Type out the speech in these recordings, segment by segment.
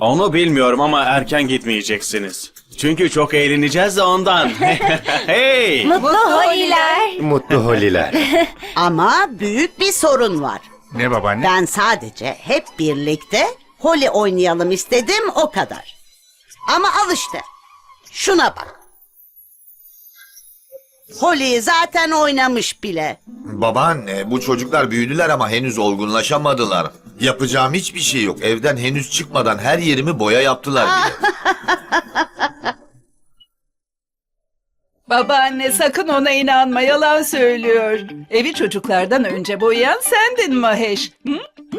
Onu bilmiyorum ama erken gitmeyeceksiniz. Çünkü çok eğleneceğiz de ondan. hey! Mutlu holiler. Mutlu holiler. Ama büyük bir sorun var. Ne babaanne? Ben sadece hep birlikte holi oynayalım istedim o kadar. Ama al işte. Şuna bak. Holi zaten oynamış bile. Babaanne bu çocuklar büyüdüler ama henüz olgunlaşamadılar. Yapacağım hiçbir şey yok. Evden henüz çıkmadan her yerimi boya yaptılar bile. Babaanne sakın ona inanma yalan söylüyor. Evi çocuklardan önce boyayan sendin Mahesh. Hı?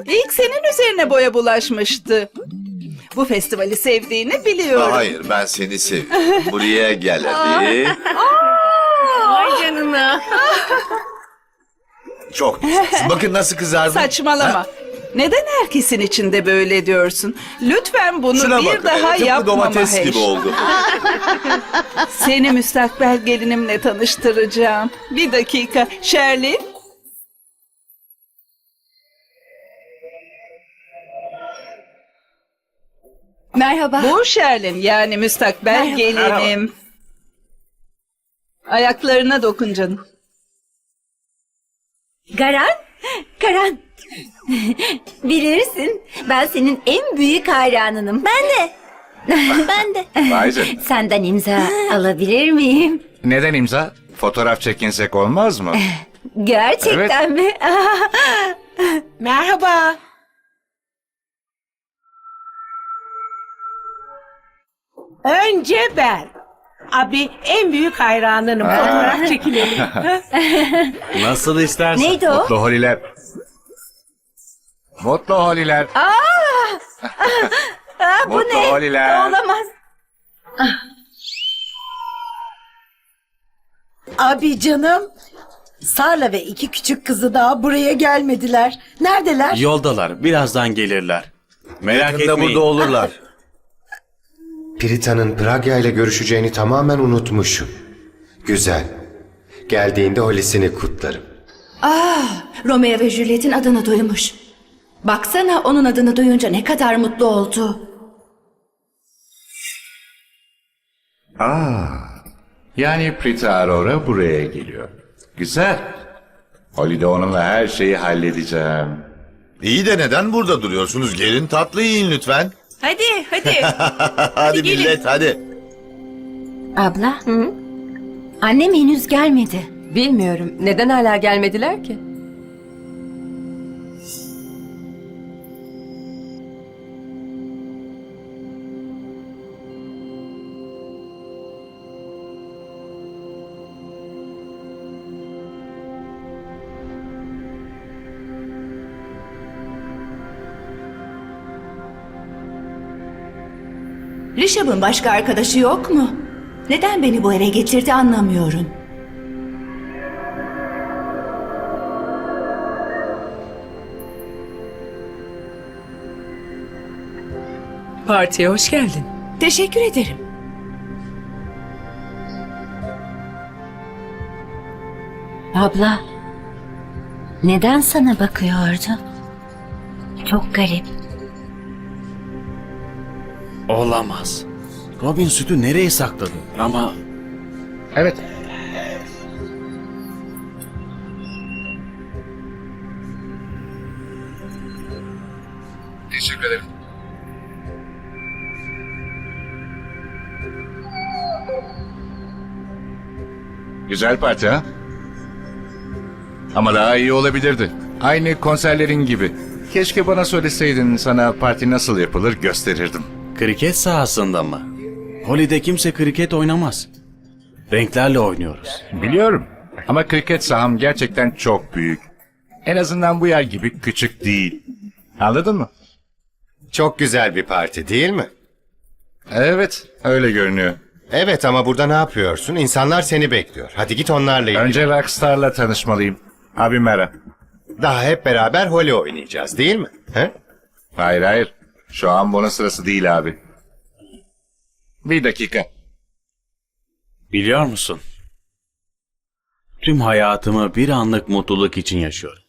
İlk senin üzerine boya bulaşmıştı. Bu festivali sevdiğini biliyorum. Hayır ben seni seviyorum. Buraya gel hadi. Vay canına. Çok güzelsin. Bakın nasıl kızardım. Saçmalama. Neden herkesin içinde böyle diyorsun? Lütfen bunu Şuna bir bakın. daha tıpkı yapma domates Mahesh. gibi oldu. Seni müstakbel gelinimle tanıştıracağım. Bir dakika. Shirley. Merhaba. Bu Shirley yani müstakbel gelinim. Ayaklarına dokun canım. Garan? Garan. Bilirsin ben senin en büyük hayranınım. Ben de. ben de. Vay canına. Senden imza alabilir miyim? Neden imza? Fotoğraf çekinsek olmaz mı? Gerçekten mi? Merhaba. Önce ben. Abi en büyük hayranınım. Fotoğraf çekilelim. Nasıl istersen. Neydi o? Mutlu holiler. Mutlu holiler. Aa, bu Mutlu ne? holiler. Olamaz. Abi canım. Sarla ve iki küçük kızı daha buraya gelmediler. Neredeler? Yoldalar. Birazdan gelirler. Merak Yakında etmeyin. burada olurlar. Prita'nın Pragya ile görüşeceğini tamamen unutmuşum. Güzel. Geldiğinde holisini kutlarım. Romeo ve Juliet'in adını duymuş. Baksana onun adını duyunca ne kadar mutlu oldu. Aa, yani Prita Aurora buraya geliyor. Güzel. Holly'de onunla her şeyi halledeceğim. İyi de neden burada duruyorsunuz? Gelin tatlı yiyin lütfen. Hadi hadi. hadi millet hadi. Abla. Annem henüz gelmedi. Bilmiyorum. Neden hala gelmediler ki? Rishab'ın başka arkadaşı yok mu? Neden beni bu eve getirdi anlamıyorum. Partiye hoş geldin. Teşekkür ederim. Abla. Neden sana bakıyordu? Çok garip. Olamaz. Robin sütü nereye sakladı? Ama Evet. Teşekkür ederim. Güzel parti ha? Ama daha iyi olabilirdi. Aynı konserlerin gibi. Keşke bana söyleseydin sana parti nasıl yapılır gösterirdim. Kriket sahasında mı? Holly'de kimse kriket oynamaz. Renklerle oynuyoruz. Biliyorum. Ama kriket saham gerçekten çok büyük. En azından bu yer gibi küçük değil. Anladın mı? Çok güzel bir parti değil mi? Evet, öyle görünüyor. Evet ama burada ne yapıyorsun? İnsanlar seni bekliyor. Hadi git onlarla ilgilen. Önce Rockstar'la tanışmalıyım. Abi merhaba. Daha hep beraber holi oynayacağız değil mi? He? Hayır hayır. Şu an bunun sırası değil abi. Bir dakika. Biliyor musun? Tüm hayatımı bir anlık mutluluk için yaşıyorum.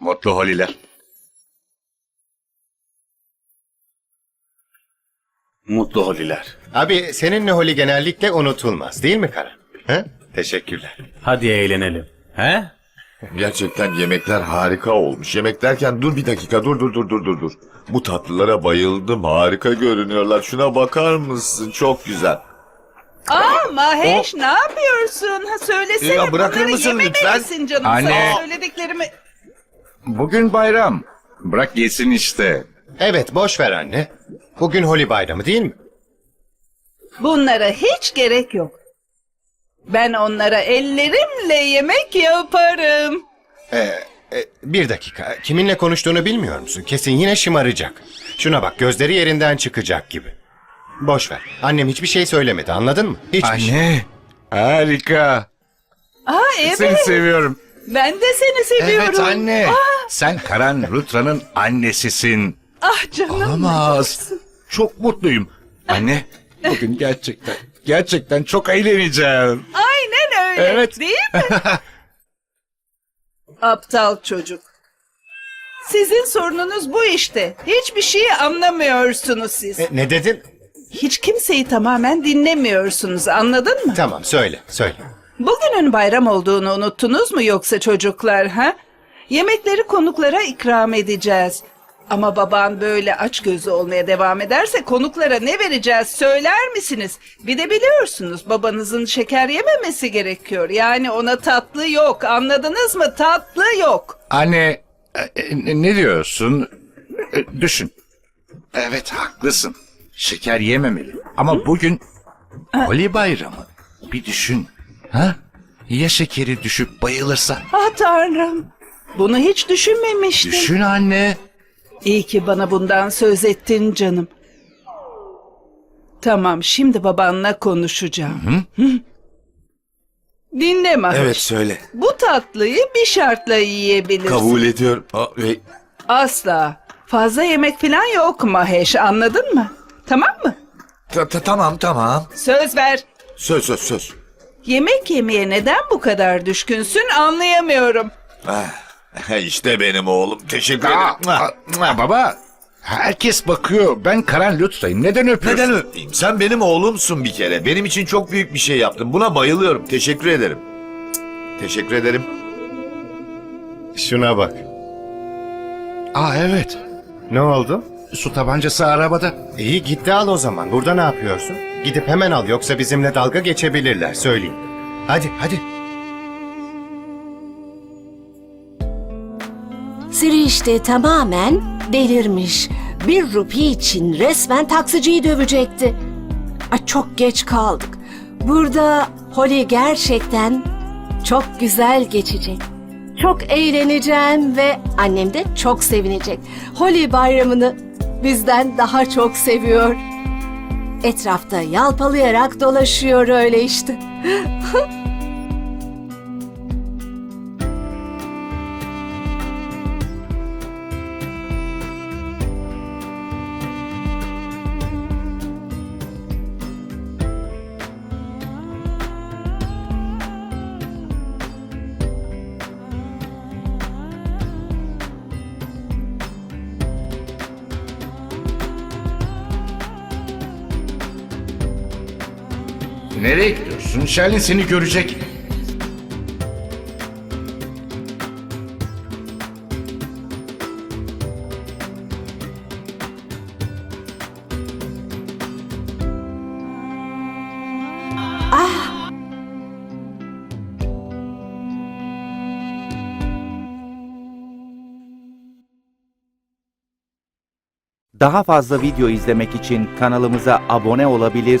Mutlu holiler. Mutlu holiler. Abi seninle holi genellikle unutulmaz değil mi Karan? He? Teşekkürler. Hadi eğlenelim. He? Gerçekten yemekler harika olmuş. Yemek derken dur bir dakika dur dur dur dur dur dur. Bu tatlılara bayıldım. Harika görünüyorlar. Şuna bakar mısın? Çok güzel. Aa Mahesh ne yapıyorsun? Ha, söylesene Ya bırakır bunları mısın lütfen? yememelisin canım. Anne. Sana söylediklerimi... Bugün bayram. Bırak yesin işte. Evet boş ver anne. Bugün holi bayramı değil mi? Bunlara hiç gerek yok. Ben onlara ellerimle yemek yaparım. Ee, e, bir dakika. Kiminle konuştuğunu bilmiyor musun? Kesin yine şımaracak. Şuna bak gözleri yerinden çıkacak gibi. Boş ver. Annem hiçbir şey söylemedi anladın mı? Hiçbir şey. Anne. Harika. Aa evet Seni seviyorum. ben de seni seviyorum. Evet anne. Sen Karan Rutra'nın annesisin. Ah canım. Olamaz. Çok mutluyum. Anne, bugün gerçekten, gerçekten çok eğleneceğim. Aynen öyle. Evet. Değil mi? Aptal çocuk. Sizin sorununuz bu işte. Hiçbir şeyi anlamıyorsunuz siz. E, ne dedin? Hiç kimseyi tamamen dinlemiyorsunuz. Anladın mı? Tamam söyle söyle. Bugünün bayram olduğunu unuttunuz mu yoksa çocuklar ha? Yemekleri konuklara ikram edeceğiz. Ama baban böyle aç gözlü olmaya devam ederse konuklara ne vereceğiz söyler misiniz? Bir de biliyorsunuz babanızın şeker yememesi gerekiyor. Yani ona tatlı yok anladınız mı? Tatlı yok. Anne, e, e, ne diyorsun? E, Düşün. Evet, haklısın. Şeker yememeli. Ama bugün Holi bayramı. Bir düşün. Ha? Ya şekeri düşüp bayılırsa? Ah tanrım. Bunu hiç düşünmemiştim. Düşün anne. İyi ki bana bundan söz ettin canım. Tamam şimdi babanla konuşacağım. Hı? Dinle Mahesh. Evet söyle. Bu tatlıyı bir şartla yiyebilirsin. Kabul ediyorum. Aa, e, Asla. Fazla yemek falan yok Mahesh anladın mı? Tamam mı? ta- ta- tamam tamam. Söz ver. Söz söz söz. Yemek yemeye neden bu kadar düşkünsün anlayamıyorum. İşte benim oğlum. Teşekkür ederim. aa, aa, baba, herkes bakıyor. Ben Karan Lutra'yım. Neden öpüyorsun? Neden öpeyim? Sen benim oğlumsun bir kere. Benim için çok büyük bir şey yaptın. Buna bayılıyorum. Teşekkür ederim. Teşekkür ederim. Şuna bak. Aa evet. Ne oldu? Su tabancası arabada. İyi git de al o zaman. Burada ne yapıyorsun? Gidip hemen al yoksa bizimle dalga geçebilirler söyleyeyim. Hadi hadi. İşte tamamen delirmiş. Bir rupi için resmen taksiciyi dövecekti. Ay, çok geç kaldık. Burada Holly gerçekten çok güzel geçecek. Çok eğleneceğim ve annem de çok sevinecek. Holly bayramını bizden daha çok seviyor. Etrafta yalpalayarak dolaşıyor öyle işte. Nereye gidiyorsun? Şerlin seni görecek. Daha fazla video izlemek için kanalımıza abone olabilir,